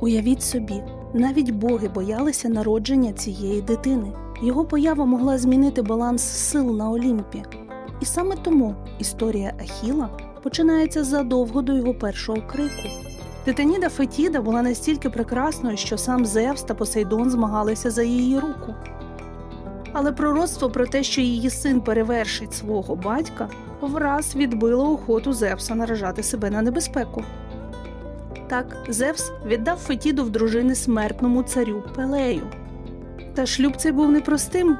Уявіть собі, навіть боги боялися народження цієї дитини. Його поява могла змінити баланс сил на Олімпі. І саме тому історія Ахіла починається задовго до його першого крику. Титаніда Фетіда була настільки прекрасною, що сам Зевс та Посейдон змагалися за її руку. Але пророцтво про те, що її син перевершить свого батька, враз відбило охоту Зевса наражати себе на небезпеку. Так, Зевс віддав Фетіду в дружини смертному царю Пелею. Та шлюб цей був непростим.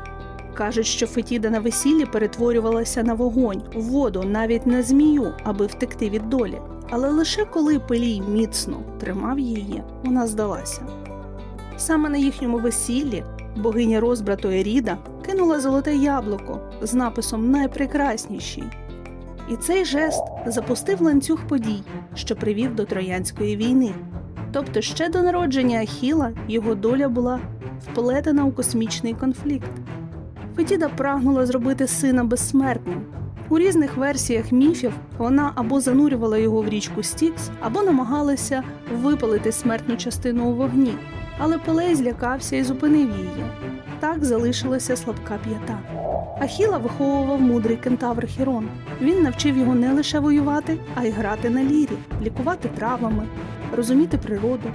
Кажуть, що Фетіда на весіллі перетворювалася на вогонь, воду, навіть на змію, аби втекти від долі. Але лише коли Пелій міцно тримав її, вона здалася. Саме на їхньому весіллі богиня розбрату Еріда кинула золоте яблуко з написом Найпрекрасніший. І цей жест запустив ланцюг подій, що привів до Троянської війни. Тобто ще до народження Ахіла його доля була вплетена у космічний конфлікт. Фетіда прагнула зробити сина безсмертним. У різних версіях міфів вона або занурювала його в річку Стікс, або намагалася випалити смертну частину у вогні. Але Пелей злякався і зупинив її. Так залишилася слабка п'ята. Ахіла виховував мудрий кентавр Хірон. Він навчив його не лише воювати, а й грати на лірі, лікувати травами, розуміти природу.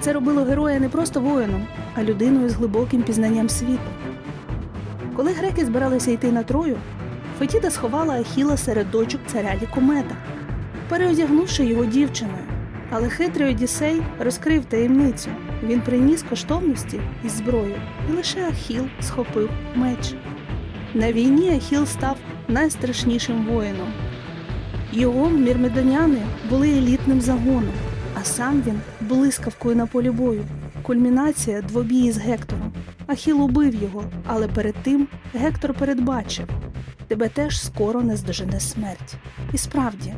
Це робило героя не просто воїном, а людиною з глибоким пізнанням світу. Коли греки збиралися йти на Трою, Фетіда сховала Ахіла серед дочок царя Лікомета, переодягнувши його дівчиною. Але хитрий Одіссей розкрив таємницю. Він приніс коштовності із зброю, і лише Ахіл схопив меч. На війні Ахіл став найстрашнішим воїном. Його мірмедоняни були елітним загоном, а сам він блискавкою на полі бою. Кульмінація двобій з Гектором. Ахіл убив його, але перед тим Гектор передбачив тебе теж скоро наздожене смерть. І справді,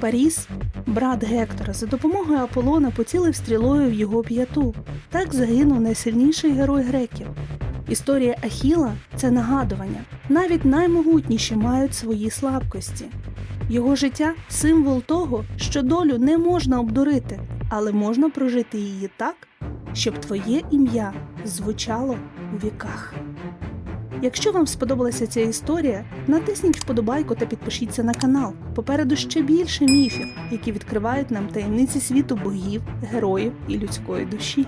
Паріс, брат Гектора, за допомогою Аполлона поцілив стрілою в його п'яту. Так загинув найсильніший герой греків. Історія Ахіла це нагадування. Навіть наймогутніші мають свої слабкості. Його життя символ того, що долю не можна обдурити, але можна прожити її так, щоб твоє ім'я звучало у віках. Якщо вам сподобалася ця історія, натисніть вподобайку та підпишіться на канал. Попереду ще більше міфів, які відкривають нам таємниці світу богів, героїв і людської душі.